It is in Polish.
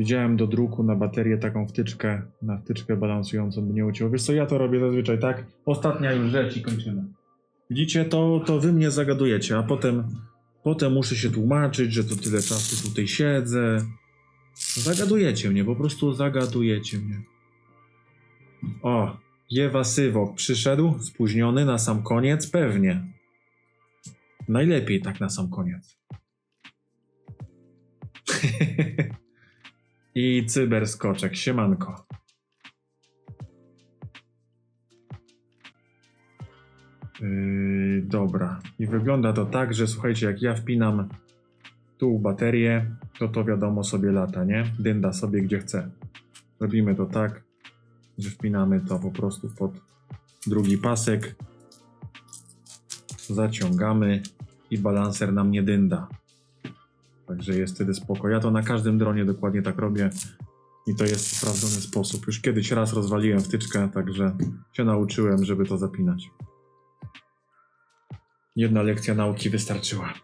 Widziałem do druku na baterię taką wtyczkę, na wtyczkę balansującą by nie uciął. Wiesz co, ja to robię zazwyczaj tak. Ostatnia już rzecz i kończymy. Widzicie, to, to wy mnie zagadujecie, a potem, potem muszę się tłumaczyć, że to tyle czasu tutaj siedzę. Zagadujecie mnie, po prostu zagadujecie mnie. O, Jewa Sywok przyszedł, spóźniony na sam koniec, pewnie. Najlepiej tak na sam koniec. I cyberskoczek, siemanko. Yy, dobra. I wygląda to tak, że słuchajcie, jak ja wpinam tu baterię, to to wiadomo sobie lata, nie? Dynda sobie gdzie chce. Robimy to tak, że wpinamy to po prostu pod drugi pasek, zaciągamy i balanser nam nie dynda. Także jest wtedy spoko. Ja to na każdym dronie dokładnie tak robię i to jest sprawdzony sposób. Już kiedyś raz rozwaliłem wtyczkę, także się nauczyłem, żeby to zapinać. Jedna lekcja nauki wystarczyła.